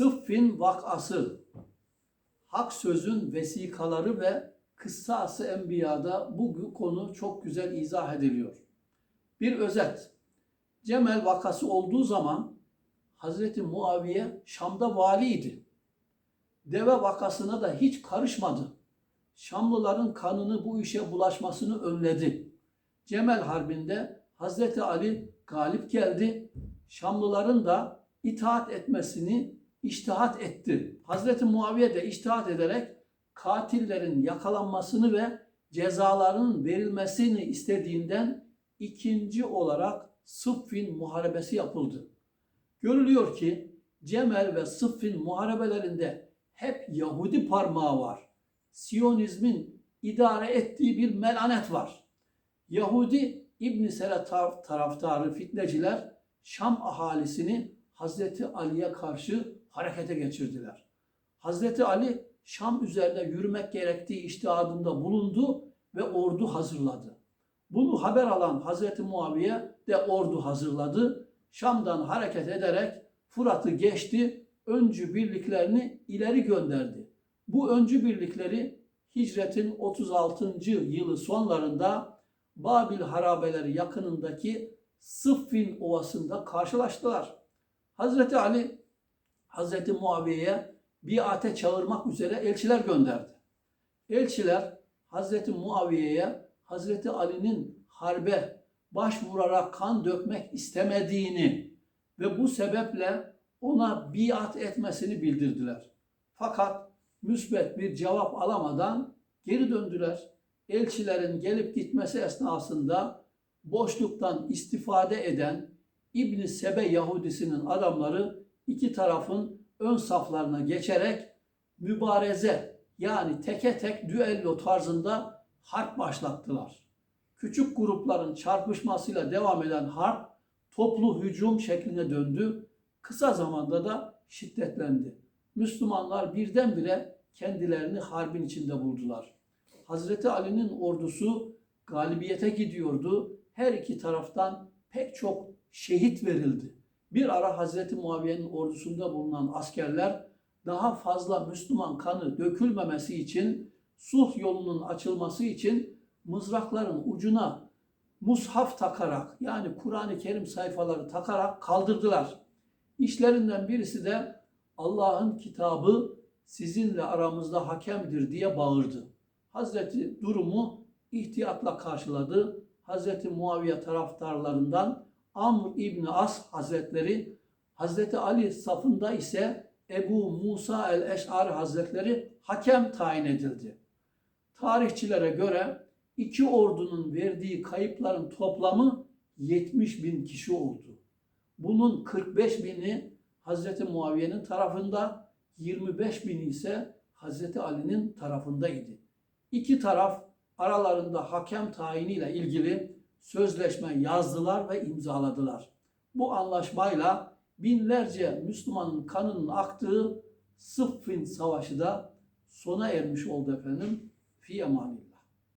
Sıffin vakası, hak sözün vesikaları ve kıssası enbiyada bu konu çok güzel izah ediliyor. Bir özet, Cemel vakası olduğu zaman Hazreti Muaviye Şam'da valiydi. Deve vakasına da hiç karışmadı. Şamlıların kanını bu işe bulaşmasını önledi. Cemel Harbi'nde Hazreti Ali galip geldi. Şamlıların da itaat etmesini iştihat etti. Hazreti Muaviye de iştihat ederek katillerin yakalanmasını ve cezalarının verilmesini istediğinden ikinci olarak Sıffin muharebesi yapıldı. Görülüyor ki Cemel ve Sıffin muharebelerinde hep Yahudi parmağı var. Siyonizmin idare ettiği bir melanet var. Yahudi İbn Sera tar- taraftarı fitneciler Şam ahalisini Hazreti Ali'ye karşı harekete geçirdiler. Hazreti Ali Şam üzerinde yürümek gerektiği iştihadında bulundu ve ordu hazırladı. Bunu haber alan Hazreti Muaviye de ordu hazırladı. Şam'dan hareket ederek Fırat'ı geçti, öncü birliklerini ileri gönderdi. Bu öncü birlikleri hicretin 36. yılı sonlarında Babil harabeleri yakınındaki Sıffin Ovası'nda karşılaştılar. Hazreti Ali Hazreti Muaviye'ye biate çağırmak üzere elçiler gönderdi. Elçiler Hazreti Muaviye'ye Hazreti Ali'nin harbe başvurarak kan dökmek istemediğini ve bu sebeple ona biat etmesini bildirdiler. Fakat müsbet bir cevap alamadan geri döndüler. Elçilerin gelip gitmesi esnasında boşluktan istifade eden İbn Sebe Yahudisinin adamları iki tarafın ön saflarına geçerek mübareze yani teke tek düello tarzında harp başlattılar. Küçük grupların çarpışmasıyla devam eden harp toplu hücum şekline döndü. Kısa zamanda da şiddetlendi. Müslümanlar birdenbire kendilerini harbin içinde buldular. Hazreti Ali'nin ordusu galibiyete gidiyordu. Her iki taraftan pek çok şehit verildi. Bir ara Hazreti Muaviye'nin ordusunda bulunan askerler daha fazla Müslüman kanı dökülmemesi için sulh yolunun açılması için mızrakların ucuna mushaf takarak yani Kur'an-ı Kerim sayfaları takarak kaldırdılar. İşlerinden birisi de Allah'ın kitabı sizinle aramızda hakemdir diye bağırdı. Hazreti durumu ihtiyatla karşıladı. Hazreti Muaviye taraftarlarından Amr İbni As Hazretleri, Hazreti Ali safında ise Ebu Musa el-Eş'ari Hazretleri hakem tayin edildi. Tarihçilere göre iki ordunun verdiği kayıpların toplamı 70 bin kişi oldu. Bunun 45 bini Hazreti Muaviye'nin tarafında, 25 bini ise Hazreti Ali'nin tarafındaydı. İki taraf aralarında hakem tayiniyle ilgili sözleşme yazdılar ve imzaladılar. Bu anlaşmayla binlerce Müslümanın kanının aktığı Sıffin Savaşı da sona ermiş oldu efendim. Fi emanillah.